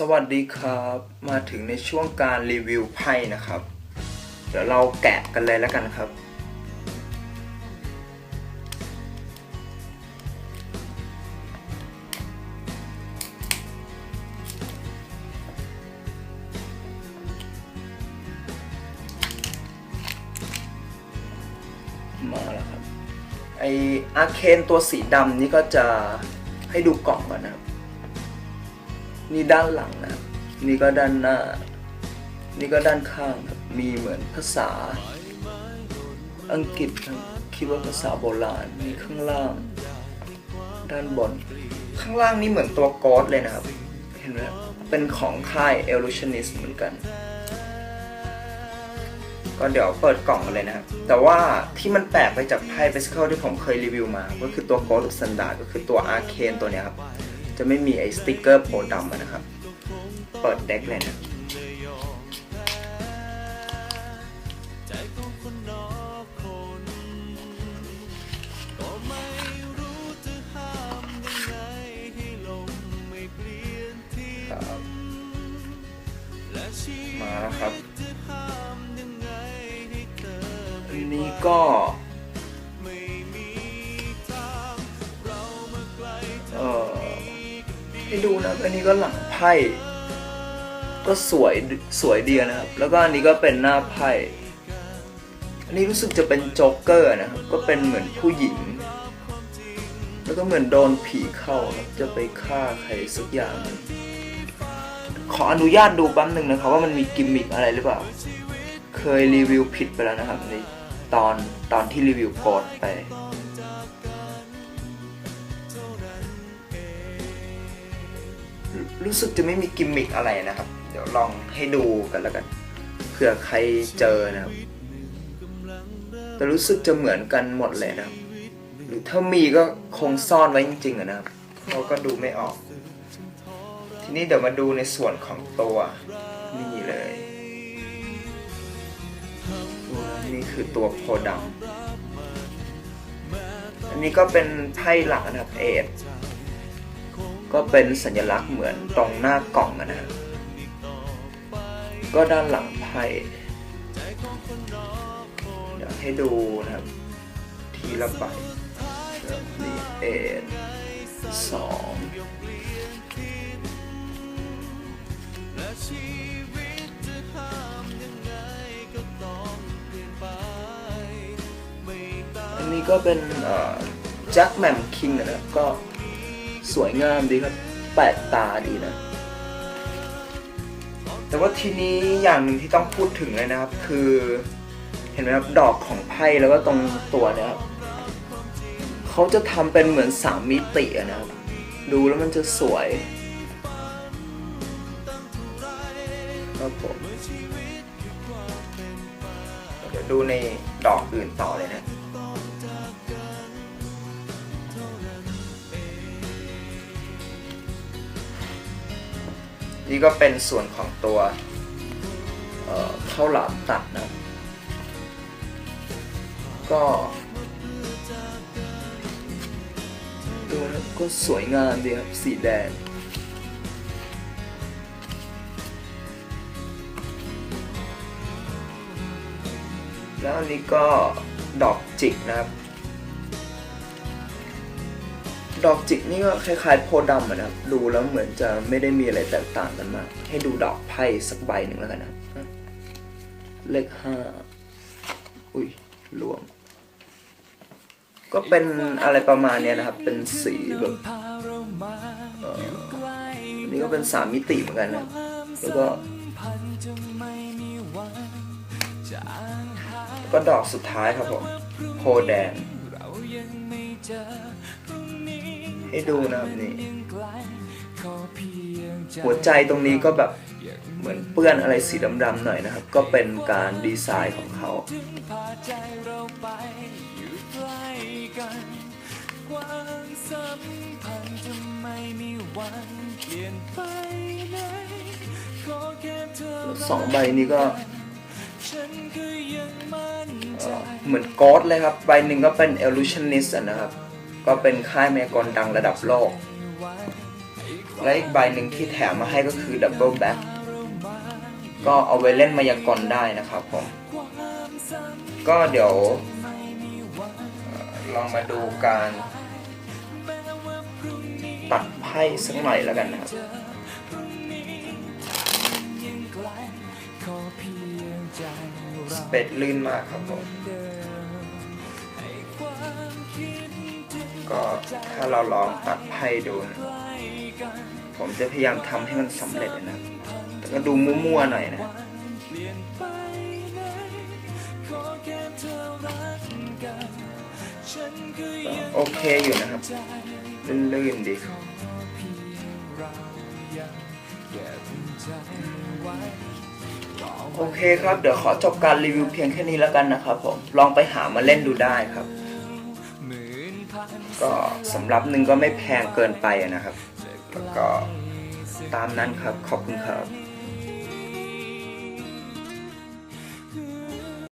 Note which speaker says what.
Speaker 1: สวัสดีครับ มาถึงในช่วงการรีวิวไพ่นะครับ เดี๋ยวเราแกะกันเลยแล้วกันครับ มาแล้วครับ ไออาเคนตัวสีดำนี่ก็จะให้ดูกล่องก่อนนะครับ นี่ด้านหลังนะนี่ก็ด้านหน้า นี่ก็ด้านข้างครับมีเหมือนภาษา อังกฤษครับคิดว่าภาษาโบราณมีข้างล่าง ด้านบน ข้างล่างนี่เหมือนตัวกอดเลยนะครับ เห็นไหมครับเป็นของค่าย Evolutionist เหมือนกัน ก็เดี๋ยวเปิดกล่องกันเลยนะครับ แต่ว่าที่มันแปลกไปจากไพ่ b บ s เ c ิ l ที่ผมเคยรีวิวมา ก็คือตัวโกลด์ส t ตนดาร์ก็คือตัวอาร์เคนตัวเนี้ยครับ จะไม่มีไอ้สติกเกอร์โพดำนะครับ เปิดเด็กเลยนะมาแล้วครับ อันนี้ก็ ให้ดูนะอันนี้ก็หลังไพ่ก็สวยสวยดีนะครับ แล้วก็อันนี้ก็เป็นหน้าไพ่อันนี้รู้สึกจะเป็นโจ๊กเกอร์นะครับ ก็เป็นเหมือนผู้หญิง แล้วก็เหมือนโดนผีเข้าครับจะไปฆ่าใครสักอย่างหนึ่งขออนุญาตดูแป๊บหนึ่งนะครับ ว่ามันมีกิมมิคอะไรหรือเปล่า เคยรีวิวผิดไปแล้วนะครับในตอนตอนที่รีวิวโกดไป รู้สึกจะไม่มีกิมมิคอะไรนะครับ เดี๋ยวลองให้ดูกันแล้วกันเผื่อใครเจอนะครับ แต่รู้สึกจะเหมือนกันหมดเลยนะครับ หรือถ้ามีก็คงซ่อนไว้จริงๆนะครับเราก็ดูไม่ออก ทีนี้เดี๋ยวมาดูในส่วนของตัวนี่เลยตัวนี่คือตัวโพธิ์ดำอันนี้ก็เป็นไพ่หลักนะครับเอด ก็เป็นสัญลักษณ์เหมือนตรงหน้ากล่องนะ ก็ด้านหลังไพ่เดี๋ยวให้ดูนะครับ ทีละใบนี่เอ็ดสองอันนี้ก็เป็นแจ็คแมมคิงนะครับก็ สวยงามดีครับ แปลกตาดีนะ แต่ว่าทีนี้อย่างหนึ่งที่ต้องพูดถึงเลยนะครับ คือ เห็นไหมครับดอกของไพ่แล้วก็ตรงตัวเนี่ยครับเขาจะทำเป็นเหมือนสามมิตินะครับ ดูแล้วมันจะสวยครับผมเดี๋ยวดูในดอกอื่นต่อเลยนะ นี่ก็เป็นส่วนของตัวเอ่อข้าวหลามตัดนะ ก็ดูแล้วก็สวยงามดีครับ สีแดง แล้วอันนี้ก็ดอกจิกนะครับ ดอกจิกนี่ก็คล้ายๆโพดำนะครับ ดูแล้วเหมือนจะไม่ได้มีอะไรแตกต่างกันมาก ให้ดูดอกไพ่สักใบหนึ่งแล้วกันนะ เลขห้า อุ้ยรวม ก็เป็นอะไรประมาณนี้นะครับ เป็นสีแบบอ่อนี่ก็เป็นสามมิติเหมือนกันนะ แล้วก็ก็ดอกสุดท้ายครับผม โพแดง ให้ดูนะครับนี่หัวใจตรงนี้ก็แบบเหมือนเปื้อนอะไรสีดำๆหน่อยนะครับ ก็เป็นการดีไซน์ของเขาสองใบนี้ก็เอ่อเหมือนกอดเลยครับ ใบหนึ่งก็เป็น Illusionist นะครับ ก็เป็นค่ายแมกรดังระดับโลก และอีกใบหนึ่งที่แถมมาให้ก็คือดับเบิลแบ็คก็เอาไว้เล่นมายากลได้นะครับผม ก็เดี๋ยวลองมาดูการตัดไพ่สักหน่อยแล้วกันนะครับสเปดลื่นมากครับผม ก็ถ้าเราลองตัดไพ่ดูนะผมจะพยายามทำให้มันสำเร็จนะ แต่ก็ดูมั่วๆหน่อยนะโอเคอยู่นะครับ ลื่นๆดีโอเคครับ เดี๋ยวขอจบการรีวิวเพียงแค่นี้แล้วกันนะครับผม ลองไปหามาเล่นดูได้ครับ ก็สำหรับหนึ่งก็ไม่แพงเกินไปนะครับ แล้วก็ตามนั้นครับ ขอบคุณครับ